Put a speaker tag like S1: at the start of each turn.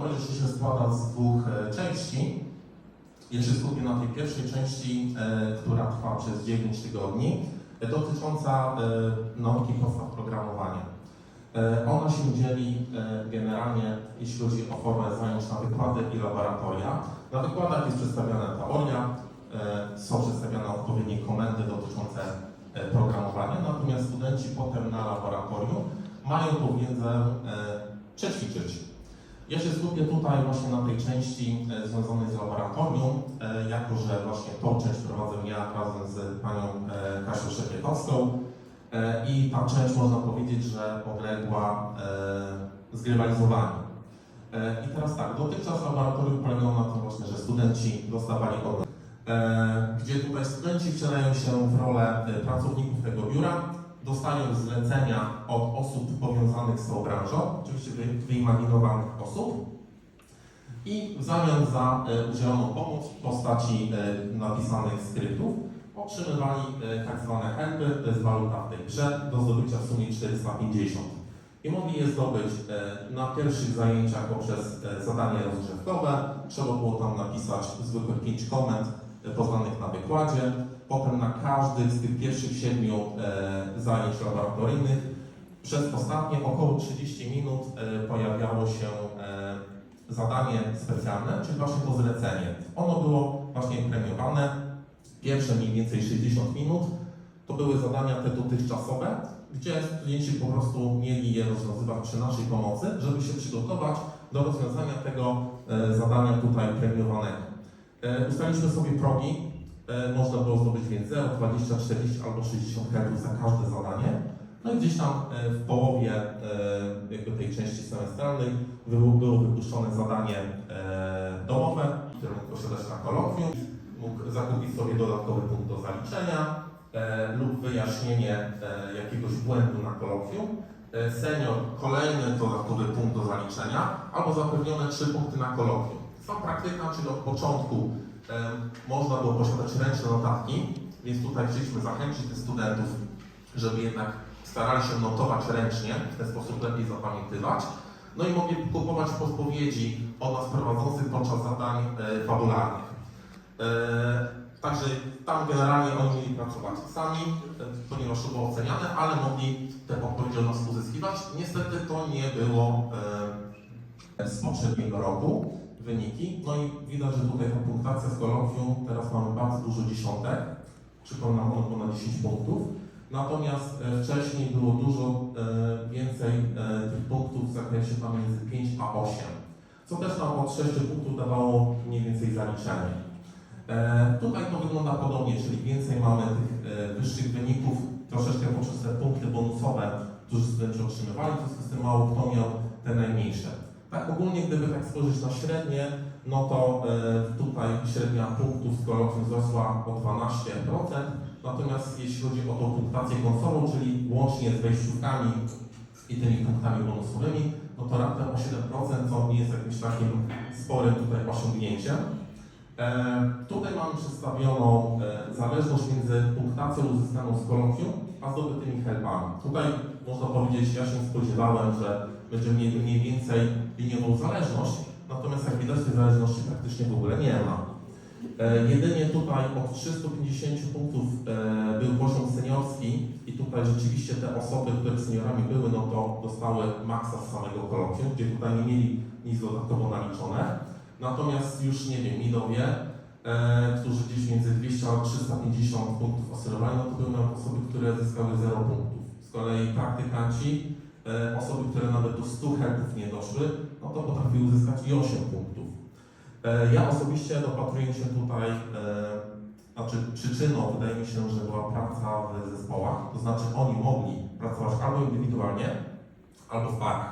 S1: Rzeczywiście się składa z dwóch e, części. Ja się skupię na tej pierwszej części, e, która trwa przez 9 tygodni, e, dotycząca nauki podstaw programowania. Ona się dzieli generalnie, jeśli chodzi o formę zajęć na wykłady i laboratoria. Na wykładach jest przedstawiana teoria, są przedstawiane odpowiednie komendy dotyczące programowania, natomiast studenci potem na laboratorium mają tą wiedzę przećwiczyć. Ja się skupię tutaj właśnie na tej części e, związanej z laboratorium, e, jako że właśnie tą część prowadzę ja razem z panią e, Kasią Szepietowską e, i ta część można powiedzieć, że podległa zgrywalizowaniu. I teraz tak, dotychczas laboratorium polegało na tym właśnie, że studenci dostawali od gdzie tutaj studenci wcielają się w rolę pracowników tego biura, dostają zlecenia od osób powiązanych z tą branżą, oczywiście wy- wyimaginowanych osób, i w zamian za e, udzieloną pomoc w postaci e, napisanych skryptów otrzymywali e, tak zwane helpy, jest waluta w tej grze, do zdobycia w sumie 450. I mogli je zdobyć na pierwszych zajęciach poprzez zadanie rozgrzewkowe. Trzeba było tam napisać zwykłych 5 komend poznanych na wykładzie. Potem na każdych z tych pierwszych siedmiu e, zajęć laboratoryjnych przez ostatnie około 30 minut e, pojawiało się e, zadanie specjalne, czyli właśnie to zlecenie. Ono było właśnie premiowane. Pierwsze mniej więcej 60 minut to były zadania te dotychczasowe, gdzie studenci po prostu mieli je rozwiązywać przy naszej pomocy, żeby się przygotować do rozwiązania tego zadania tutaj premiowanego. Ustaliliśmy sobie progi, można było zdobyć 0, 20, 40 albo 60 kredytów za każde zadanie. No i gdzieś tam e, w połowie e, jakby tej części semestralnej było, wypuszczone zadanie e, domowe, które mógł posiadać na kolokwium, mógł zakupić sobie dodatkowy punkt do zaliczenia e, lub wyjaśnienie e, jakiegoś błędu na kolokwium. E, senior kolejny dodatkowy punkt do zaliczenia albo zapewnione trzy punkty na kolokwium. Sama praktyka, czyli od początku można było posiadać ręczne notatki, więc tutaj chcieliśmy zachęcić tych studentów, żeby jednak starali się notować ręcznie, w ten sposób lepiej zapamiętywać. No i mogli kupować podpowiedzi od nas prowadzących podczas zadań e, fabularnych. E, także tam generalnie oni mieli pracować sami, e, ponieważ to było oceniane, ale mogli te podpowiedzi od nas uzyskiwać. Niestety to nie było z poprzedniego roku wyniki. No i widać, że tutaj ta punktacja z kolokwium, teraz mamy bardzo dużo dziesiątek, przypominam ono ponad 10 punktów. Natomiast e, wcześniej było dużo e, więcej e, tych punktów w zakresie pomiędzy 5 a 8, co też nam od 6 punktów dawało mniej więcej zaliczenie. Tutaj to wygląda podobnie, czyli więcej mamy tych wyższych wyników, troszeczkę poprzez te punkty bonusowe, którzy studenci otrzymywali, w związku z tym mało kto miał te najmniejsze. Tak ogólnie, gdyby tak spojrzeć na średnie, no to e, tutaj średnia punktów z kolokwium wzrosła o 12%, natomiast jeśli chodzi o tą punktację końcową, czyli łącznie z wejściówkami i tymi punktami bonusowymi, no to raptem o 7%, co nie jest jakimś takim sporym tutaj osiągnięciem. E, tutaj mamy przedstawioną e, zależność między punktacją uzyskaną z kolokwium, a zdobytymi helpami. Tutaj można powiedzieć, ja się spodziewałem, że mieli mniej więcej liniową zależność, natomiast jak widać tej zależności praktycznie w ogóle nie ma. E, jedynie tutaj od 350 punktów był poziom seniorski i tutaj rzeczywiście te osoby, które seniorami były, no to dostały maksa z samego kolokwium, gdzie tutaj nie mieli nic dodatkowo naliczone. Natomiast już nie wiem, midowie, e, którzy gdzieś między 200 a 350 punktów oscylowali, no to były nawet osoby, które zyskały 0 punktów. Z kolei praktykanci, e, osoby, które nawet do 100 helpów nie doszły, no to potrafiły uzyskać i 8 punktów. E, Ja osobiście dopatruję się tutaj, e, znaczy przyczyną wydaje mi się, że była praca w zespołach, to znaczy oni mogli pracować albo indywidualnie, albo w parach.